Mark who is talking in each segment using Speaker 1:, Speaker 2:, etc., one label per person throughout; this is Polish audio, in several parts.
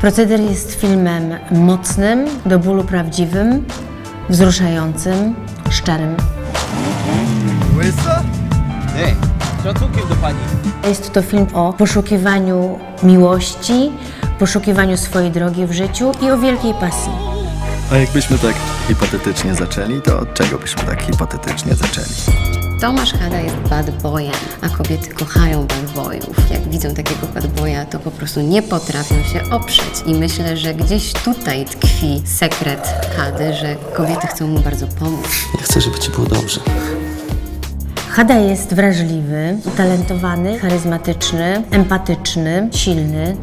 Speaker 1: Proceder jest filmem mocnym, do bólu prawdziwym, wzruszającym, szczerym.
Speaker 2: Łysa?
Speaker 3: Z szacunkiem do pani.
Speaker 1: Jest to film o poszukiwaniu miłości, poszukiwaniu swojej drogi w życiu i o wielkiej pasji.
Speaker 2: A jakbyśmy tak hipotetycznie zaczęli, to od czego byśmy tak hipotetycznie zaczęli?
Speaker 4: Tomasz Hada jest bad boyem, a kobiety kochają bad boyów. Jak widzą takiego bad boya, to po prostu nie potrafią się oprzeć. I myślę, że gdzieś tutaj tkwi sekret Hady, że kobiety chcą mu bardzo pomóc.
Speaker 5: Ja chcę, żeby ci było dobrze.
Speaker 1: Hada jest wrażliwy, utalentowany, charyzmatyczny, empatyczny, silny.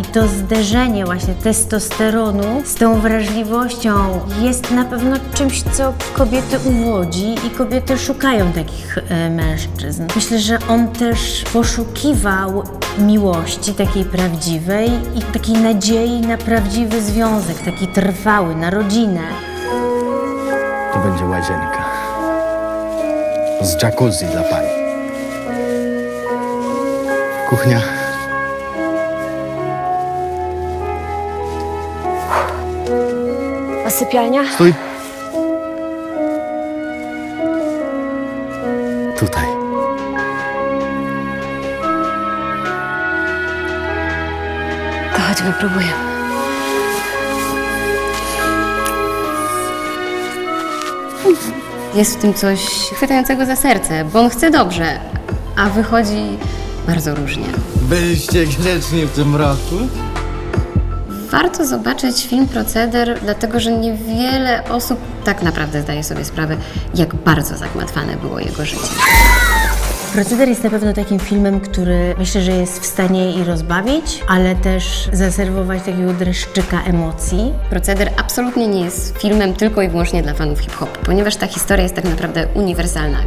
Speaker 1: I to zderzenie właśnie testosteronu z tą wrażliwością jest na pewno czymś, co kobiety uwodzi i kobiety szukają takich e, mężczyzn. Myślę, że on też poszukiwał miłości takiej prawdziwej i takiej nadziei na prawdziwy związek, taki trwały, na rodzinę.
Speaker 2: To będzie łazienka. Z jacuzzi dla pani. Kuchnia.
Speaker 6: Sypialnia?
Speaker 2: Stój. Tutaj.
Speaker 4: To chodźmy, próbujemy. Jest w tym coś chwytającego za serce, bo on chce dobrze, a wychodzi bardzo różnie.
Speaker 3: Byliście grzeczni w tym roku?
Speaker 4: Warto zobaczyć film Proceder, dlatego że niewiele osób tak naprawdę zdaje sobie sprawę, jak bardzo zagmatwane było jego życie.
Speaker 1: Proceder jest na pewno takim filmem, który myślę, że jest w stanie i rozbawić, ale też zaserwować takiego dreszczyka emocji.
Speaker 4: Proceder absolutnie nie jest filmem tylko i wyłącznie dla fanów hip-hopu, ponieważ ta historia jest tak naprawdę uniwersalna.